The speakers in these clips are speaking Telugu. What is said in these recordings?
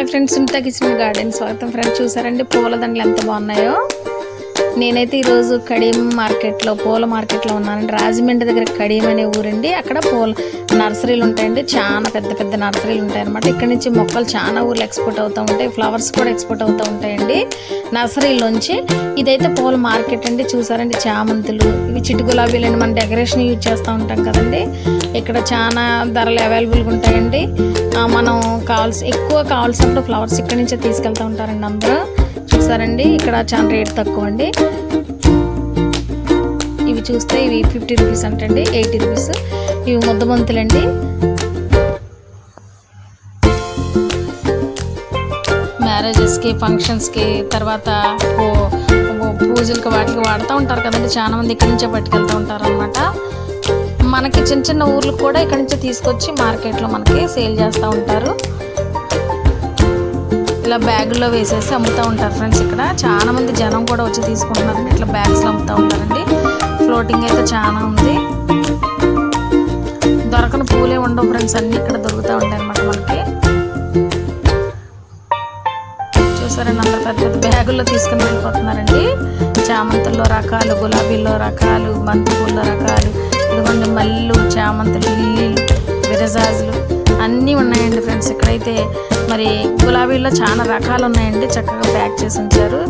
Hi friends Sunitha kitchen garden. స్వాగతం ఫ్రెండ్స్. చూసారండి పూల దండలు ఎంత బాగున్నాయో? నేనైతే ఈరోజు కడియం మార్కెట్లో పూల మార్కెట్లో ఉన్నానండి. రాజమండ్రి దగ్గర కడియం అనే ఊరండి. అక్కడ పూల నర్సరీలు ఉంటాయండి. చాలా పెద్ద పెద్ద నర్సరీలు ఉంటాయి అనమాట ఇక్కడ నుంచి మొక్కలు చాలా ఊర్లు ఎక్స్పోర్ట్ అవుతూ ఉంటాయి. ఫ్లవర్స్ కూడా ఎక్స్పోర్ట్ అవుతూ ఉంటాయండి. నర్సరీలోంచి ఇదైతే పూల మార్కెట్ అండి. చూసారండి చామంతులు ఇవి చిట్టు గులాబీలు అండి. మనం డెకరేషన్ యూజ్ చేస్తూ ఉంటాం కదండి. ఇక్కడ చాలా ధరలు అవైలబుల్గా ఉంటాయండి. మనం కావాల్సి ఎక్కువ కావాల్సినప్పుడు ఫ్లవర్స్ ఇక్కడ నుంచే తీసుకెళ్తూ ఉంటారండి అందరూ. చూసారండి ఇక్కడ చాలా రేట్ తక్కువ అండి. ఇవి చూస్తే ఇవి ఫిఫ్టీ రూపీస్ అంటండి ఎయిటీ రూపీస్. ఇవి ముద్దబంతులండి మ్యారేజెస్కి ఫంక్షన్స్కి తర్వాత ఓ- పూజలకి వాటికి వాడుతూ ఉంటారు కదండి. చాలా మంది ఇక్కడి నుంచే పట్టుకెళ్తూ ఉంటారు అనమాట మనకి చిన్న చిన్న ఊర్లకు కూడా ఇక్కడి నుంచే తీసుకొచ్చి మార్కెట్లో మనకి సేల్ చేస్తూ ఉంటారు. ఇలా బ్యాగుల్లో వేసేసి అమ్ముతూ ఉంటారు ఫ్రెండ్స్ ఇక్కడ. చాలా మంది జనం కూడా వచ్చి తీసుకుంటున్నారండి ఇట్లా బ్యాగ్స్లో అమ్ముతూ ఉంటారండి. ఫ్లోటింగ్ అయితే చాలా ఉంది. దొరకని పూలే ఉండవు ఫ్రెండ్స్. అన్నీ ఇక్కడ దొరుకుతూ ఉంటాయి అనమాట మనకి. చూసారండి అందరు పెద్ద పెద్ద బ్యాగుల్లో తీసుకుని వెళ్ళిపోతున్నారండి. చామంతుల్లో రకాలు గులాబీల్లో రకాలు బంతి పూల రకాలు. ఇదిగోండి మల్లెలు చామంతులు లిల్లీలు విరజాజులు. అన్నీ ఉన్నాయండి ఫ్రెండ్స్. ఇక్కడైతే మరి గులాబీల్లో చాలా రకాలు ఉన్నాయండి. చక్కగా ప్యాక్ చేసి ఉంచారు.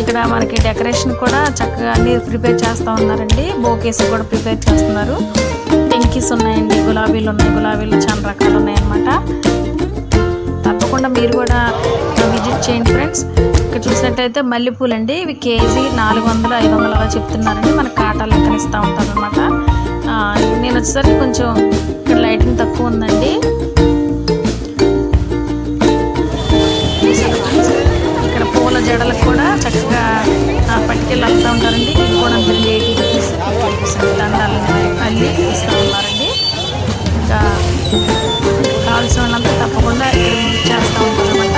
ఇక్కడ మనకి డెకరేషన్ కూడా చక్కగా అన్ని ప్రిపేర్ చేస్తూ ఉన్నారండి. బోకేస్ కూడా ప్రిపేర్ చేస్తున్నారు. టెంకీస్ ఉన్నాయండి. గులాబీలు ఉన్నాయి. గులాబీలు చాలా రకాలు ఉన్నాయన్నమాట. తప్పకుండా మీరు కూడా విజిట్ చేయండి ఫ్రెండ్స్. ఇక్కడ చూసినట్టయితే మల్లెపూలు అండి ఇవి కేజీ నాలుగు వందలు ఐదు వందలు అలా చెప్తున్నారండి. మన కాటా లెక్కన ఇస్తూ ఉంటారు అనమాట నేను వచ్చేసరికి కొంచెం ఇక్కడ లైటింగ్ తక్కువ ఉందండి. జడలకు కూడా చక్కగా ఆ, పట్టుకెళ్ళి వెళ్తూ ఉంటారండి. ఇవి కూడా అంతే ఎయిటీ రూపీస్ ఫిఫ్టీ రూపీస్ దండాలని అల్లి ఇస్తూ ఉన్నారండి. ఇంకా కావాల్సిన వాళ్ళంతా తప్పకుండా చేస్తూ ఉంటారన్నమాట.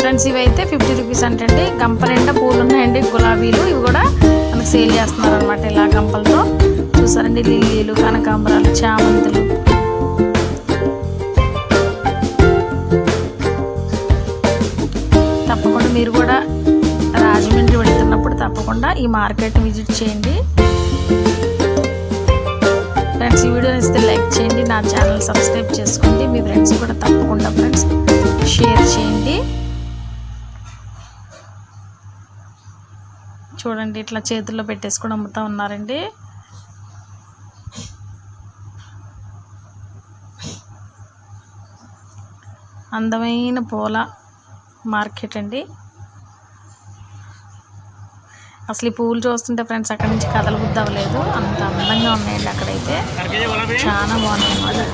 ఫ్రెండ్స్ ఇవి అయితే ఫిఫ్టీ రూపీస్ అంటండి. గంప నిండా పూలు ఉన్నాయండి గులాబీలు. ఇవి కూడా మనకు సేల్ చేస్తున్నారు అనమాట ఇలా గంపలతో. చూసారండి లిల్లీలు కనకాంబరాలు చామంతులు. మీరు కూడా రాజమండ్రి వెళ్తున్నప్పుడు తప్పకుండా ఈ మార్కెట్ విజిట్ చేయండి. ఫ్రెండ్స్ ఈ వీడియో ఇస్తే లైక్ చేయండి నా ఛానల్ సబ్స్క్రైబ్ చేసుకోండి. మీ ఫ్రెండ్స్ కూడా తప్పకుండా ఫ్రెండ్స్ షేర్ చేయండి. చూడండి ఇట్లా చేతుల్లో పెట్టేసుకొని అమ్ముతా ఉన్నారండి. అందమైన పూల మార్కెట్ అండి. అసలు ఈ పువ్వులు చూస్తుంటే ఫ్రెండ్స్ అక్కడి నుంచి కదల బుద్ధి అవ్వలేదు అంత అందంగా ఉన్నాయండి అక్కడైతే. చాలా బాగున్నాయి